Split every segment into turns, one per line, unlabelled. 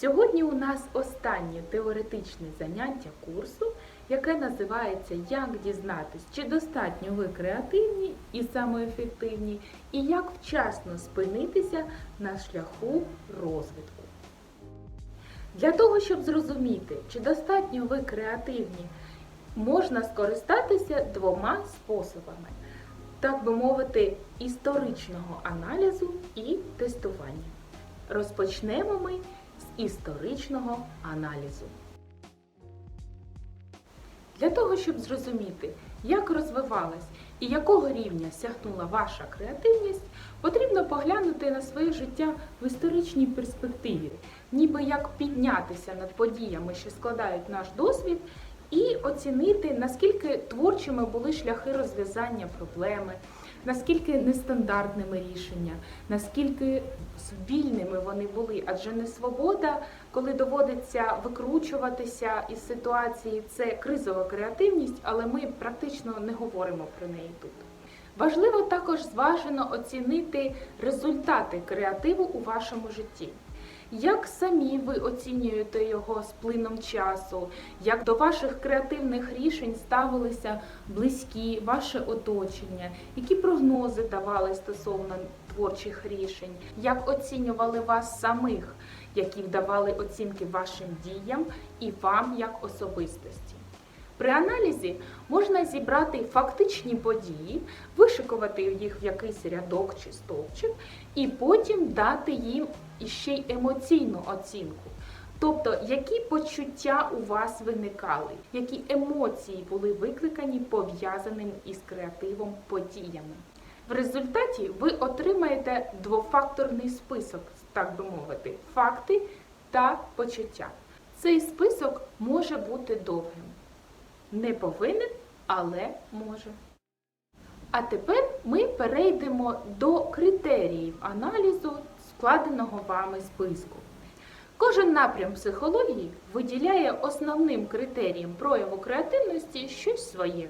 Сьогодні у нас останнє теоретичне заняття курсу, яке називається Як дізнатись, чи достатньо ви креативні і самоефективні, і як вчасно спинитися на шляху розвитку. Для того, щоб зрозуміти, чи достатньо ви креативні, можна скористатися двома способами, так би мовити, історичного аналізу і тестування. Розпочнемо ми історичного аналізу. Для того, щоб зрозуміти, як розвивалась і якого рівня сягнула ваша креативність, потрібно поглянути на своє життя в історичній перспективі, ніби як піднятися над подіями, що складають наш досвід, і оцінити, наскільки творчими були шляхи розв'язання проблеми, наскільки нестандартними рішення, наскільки вільними вони були, адже не свобода, коли доводиться викручуватися із ситуації, це кризова креативність, але ми практично не говоримо про неї тут. Важливо також зважено оцінити результати креативу у вашому житті. Як самі ви оцінюєте його з плином часу, як до ваших креативних рішень ставилися близькі, ваше оточення, які прогнози давали стосовно творчих рішень, як оцінювали вас самих, які давали оцінки вашим діям і вам як особистості. При аналізі можна зібрати фактичні події, вишикувати їх в якийсь рядок чи стовпчик, і потім дати їм іще й емоційну оцінку. Тобто, які почуття у вас виникали, які емоції були викликані пов'язаними із креативом подіями. В результаті ви отримаєте двофакторний список, так би мовити, факти та почуття. Цей список може бути довгим. Не повинен, але може. А тепер ми перейдемо до критеріїв аналізу складеного вами списку. Кожен напрям психології виділяє основним критерієм прояву креативності щось своє.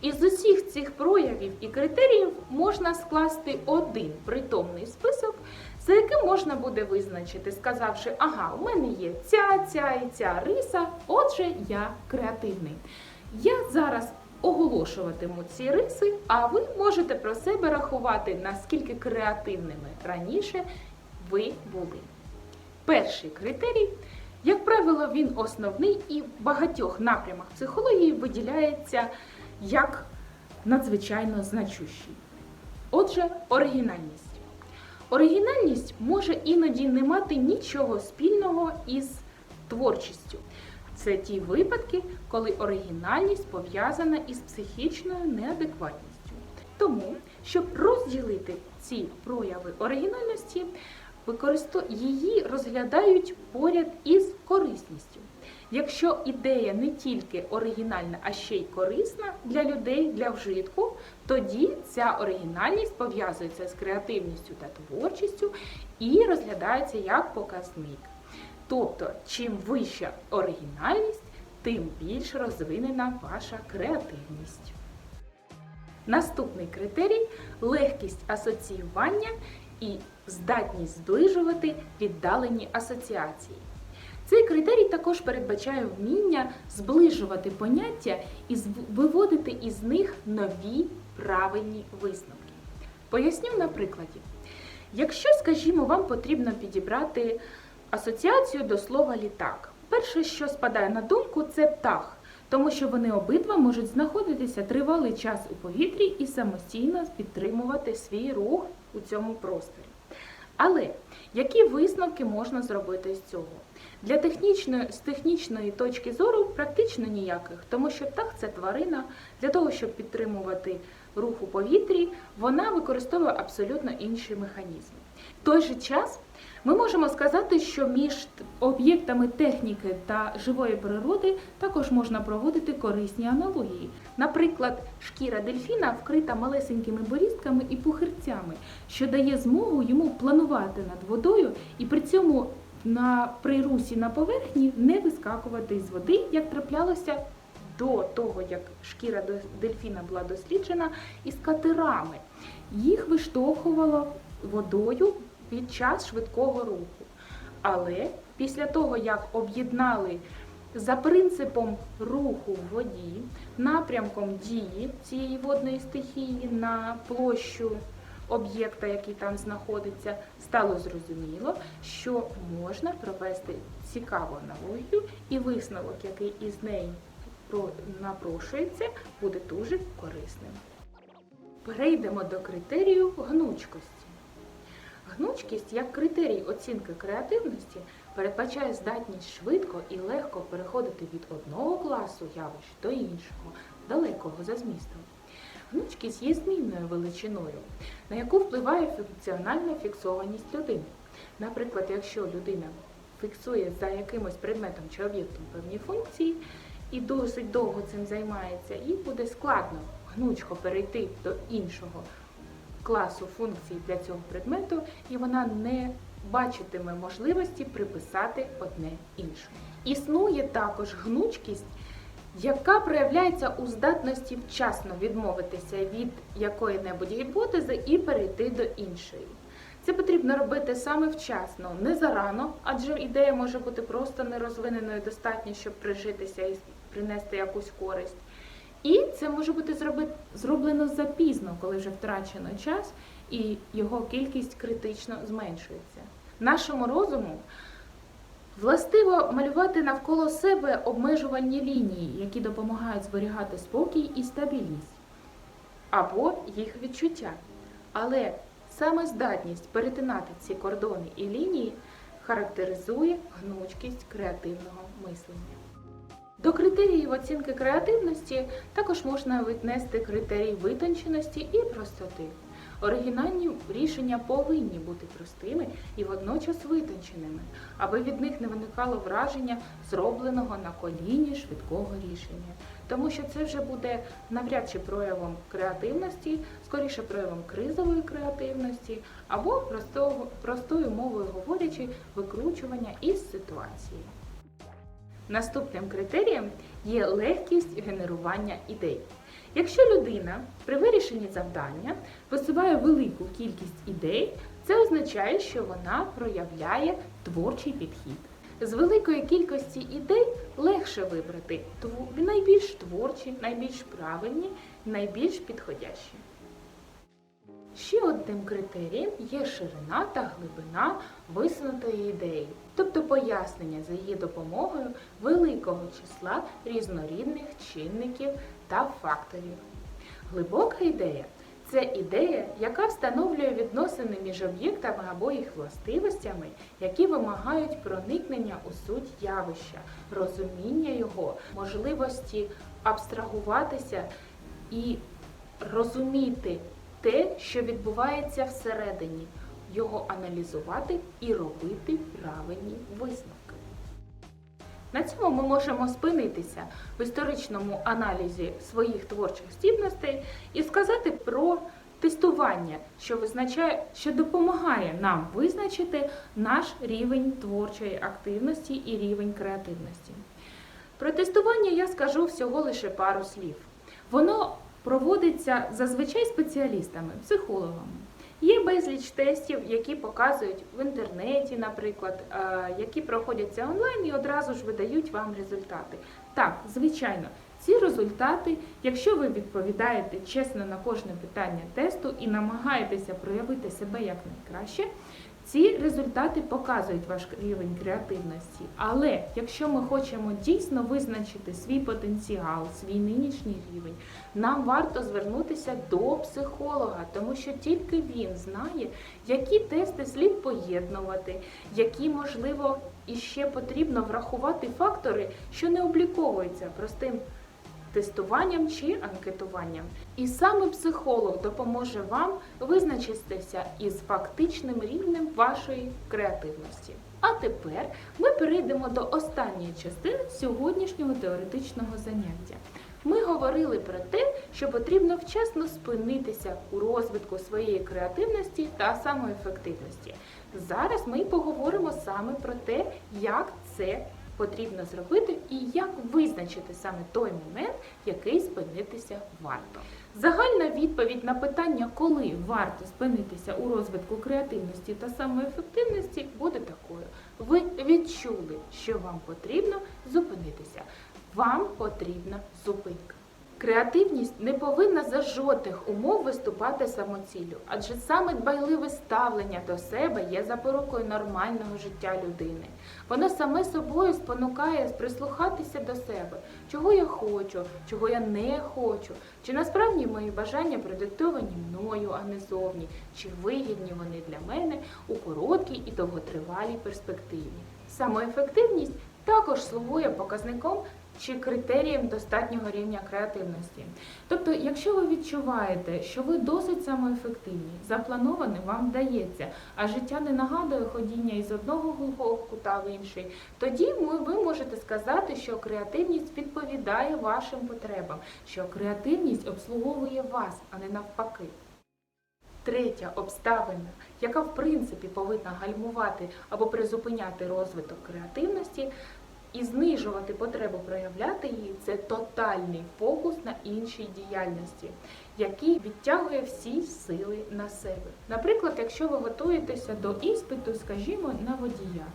Із усіх цих проявів і критеріїв можна скласти один притомний список, за яким можна буде визначити, сказавши, ага, у мене є ця, ця і ця риса, отже, я креативний. Я зараз оголошуватиму ці риси, а ви можете про себе рахувати, наскільки креативними раніше ви були. Перший критерій, як правило, він основний і в багатьох напрямах психології виділяється як надзвичайно значущий. Отже, оригінальність. Оригінальність може іноді не мати нічого спільного із творчістю. Це ті випадки, коли оригінальність пов'язана із психічною неадекватністю. Тому, щоб розділити ці прояви оригінальності, її розглядають поряд із корисністю. Якщо ідея не тільки оригінальна, а ще й корисна для людей для вжитку, тоді ця оригінальність пов'язується з креативністю та творчістю і розглядається як показник. Тобто, чим вища оригінальність, тим більш розвинена ваша креативність. Наступний критерій легкість асоціювання і здатність зближувати віддалені асоціації. Цей критерій також передбачає вміння зближувати поняття і виводити із них нові правильні висновки. Поясню на прикладі. Якщо, скажімо, вам потрібно підібрати асоціацію до слова літак, перше, що спадає на думку, це птах, тому що вони обидва можуть знаходитися тривалий час у повітрі і самостійно підтримувати свій рух у цьому просторі. Але які висновки можна зробити з цього? Для технічної, з технічної точки зору практично ніяких, тому що птах це тварина. Для того, щоб підтримувати рух у повітрі, вона використовує абсолютно інші механізми. В той же час ми можемо сказати, що між об'єктами техніки та живої природи також можна проводити корисні аналогії. Наприклад, шкіра дельфіна вкрита малесенькими борістками і пухирцями, що дає змогу йому планувати над водою і при цьому на при русі на поверхні не вискакувати з води, як траплялося до того, як шкіра дельфіна була досліджена, із катерами. Їх виштовхувало водою під час швидкого руху. Але після того, як об'єднали за принципом руху в воді, напрямком дії цієї водної стихії на площу об'єкта, який там знаходиться, стало зрозуміло, що можна провести цікаву аналогію, і висновок, який із неї напрошується, буде дуже корисним. Перейдемо до критерію гнучкості. Гнучкість як критерій оцінки креативності передбачає здатність швидко і легко переходити від одного класу явищ до іншого, далекого за змістом. Гнучкість є змінною величиною, на яку впливає функціональна фіксованість людини. Наприклад, якщо людина фіксує за якимось предметом чи об'єктом певні функції і досить довго цим займається, їй буде складно гнучко перейти до іншого класу функцій для цього предмету, і вона не бачитиме можливості приписати одне іншому. Існує також гнучкість, яка проявляється у здатності вчасно відмовитися від якої-небудь гіпотези і перейти до іншої. Це потрібно робити саме вчасно, не зарано, адже ідея може бути просто нерозвиненою достатньо, щоб прижитися і принести якусь користь. І це може бути зроблено запізно, коли вже втрачено час і його кількість критично зменшується. Нашому розуму властиво малювати навколо себе обмежувальні лінії, які допомагають зберігати спокій і стабільність, або їх відчуття. Але саме здатність перетинати ці кордони і лінії характеризує гнучкість креативного мислення. До критеріїв оцінки креативності також можна віднести критерій витонченості і простоти. Оригінальні рішення повинні бути простими і водночас витонченими, аби від них не виникало враження зробленого на коліні швидкого рішення. Тому що це вже буде навряд чи проявом креативності, скоріше проявом кризової креативності або простого, простою мовою говорячи, викручування із ситуації. Наступним критерієм є легкість генерування ідей. Якщо людина при вирішенні завдання висуває велику кількість ідей, це означає, що вона проявляє творчий підхід. З великої кількості ідей легше вибрати найбільш творчі, найбільш правильні, найбільш підходящі. Ще одним критерієм є ширина та глибина висунутої ідеї, тобто пояснення за її допомогою великого числа різнорідних чинників та факторів. Глибока ідея це ідея, яка встановлює відносини між об'єктами або їх властивостями, які вимагають проникнення у суть явища, розуміння його, можливості абстрагуватися і розуміти те, що відбувається всередині, його аналізувати і робити правильні висновки. На цьому ми можемо спинитися в історичному аналізі своїх творчих здібностей і сказати про тестування, що визначає, що допомагає нам визначити наш рівень творчої активності і рівень креативності. Про тестування я скажу всього лише пару слів. Воно проводиться зазвичай спеціалістами, психологами. Є безліч тестів, які показують в інтернеті, наприклад, е, які проходяться онлайн і одразу ж видають вам результати. Так, звичайно, ці результати, якщо ви відповідаєте чесно на кожне питання тесту і намагаєтеся проявити себе якнайкраще, ці результати показують ваш рівень креативності. Але якщо ми хочемо дійсно визначити свій потенціал, свій нинішній рівень, нам варто звернутися до психолога, тому що тільки він знає, які тести слід поєднувати, які, можливо, іще потрібно врахувати фактори, що не обліковуються простим тестуванням чи анкетуванням. І саме психолог допоможе вам визначитися із фактичним рівнем вашої креативності. А тепер ми перейдемо до останньої частини сьогоднішнього теоретичного заняття. Ми говорили про те, що потрібно вчасно спинитися у розвитку своєї креативності та самоефективності. Зараз ми поговоримо саме про те, як це потрібно зробити і як визначити саме той момент, який спинитися варто. Загальна відповідь на питання, коли варто спинитися у розвитку креативності та самоефективності, буде такою. Ви відчули, що вам потрібно зупинитися. Вам потрібна зупинка. Креативність не повинна за жодних умов виступати самоціллю, адже саме дбайливе ставлення до себе є запорукою нормального життя людини. Воно саме собою спонукає прислухатися до себе, чого я хочу, чого я не хочу, чи насправді мої бажання продиктовані мною, а не зовні, чи вигідні вони для мене у короткій і довготривалій перспективі. Самоефективність також слугує показником чи критерієм достатнього рівня креативності. Тобто, якщо ви відчуваєте, що ви досить самоефективні, заплановане вам вдається, а життя не нагадує ходіння із одного глухого кута в інший, тоді ви можете сказати, що креативність відповідає вашим потребам, що креативність обслуговує вас, а не навпаки. Третя обставина, яка в принципі повинна гальмувати або призупиняти розвиток креативності і знижувати потребу проявляти її, це тотальний фокус на іншій діяльності, який відтягує всі сили на себе. Наприклад, якщо ви готуєтеся до іспиту, скажімо, на водія,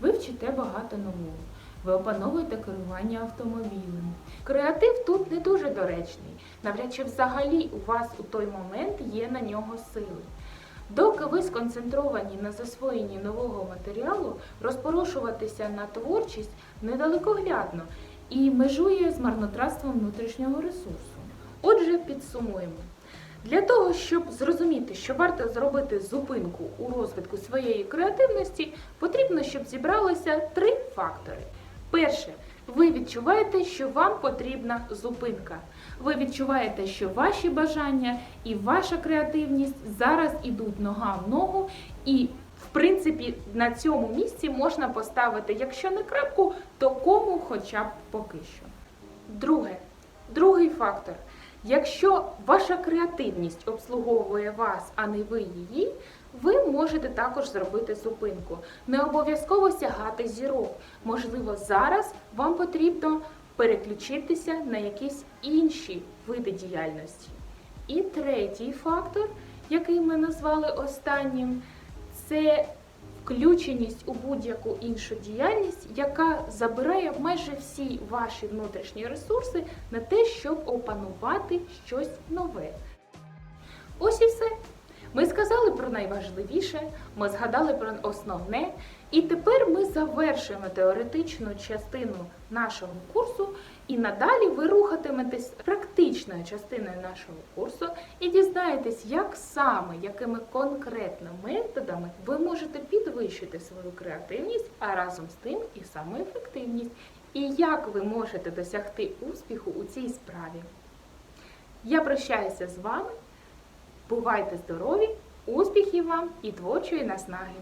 ви вчите багато нового. Ви опановуєте керування автомобілем. Креатив тут не дуже доречний. Навряд чи взагалі у вас у той момент є на нього сили. Доки ви сконцентровані на засвоєнні нового матеріалу, розпорошуватися на творчість недалекоглядно і межує з марнотратством внутрішнього ресурсу. Отже, підсумуємо. Для того, щоб зрозуміти, що варто зробити зупинку у розвитку своєї креативності, потрібно, щоб зібралося три фактори. Перше, ви відчуваєте, що вам потрібна зупинка. Ви відчуваєте, що ваші бажання і ваша креативність зараз ідуть нога в ногу, і в принципі на цьому місці можна поставити, якщо не крапку, то кому хоча б поки що. Друге, другий фактор. Якщо ваша креативність обслуговує вас, а не ви її, ви можете також зробити зупинку. Не обов'язково сягати зірок. Можливо, зараз вам потрібно переключитися на якісь інші види діяльності. І третій фактор, який ми назвали останнім, це включеність у будь-яку іншу діяльність, яка забирає майже всі ваші внутрішні ресурси на те, щоб опанувати щось нове. Ось і все. Ми сказали про найважливіше, ми згадали про основне, і тепер ми завершуємо теоретичну частину нашого курсу, і надалі ви рухатиметесь практичною частиною нашого курсу і дізнаєтесь, як саме, якими конкретно методами ви можете підвищити свою креативність, а разом з тим і самоефективність, і як ви можете досягти успіху у цій справі. Я прощаюся з вами. Бувайте здорові, успіхів вам і творчої наснаги!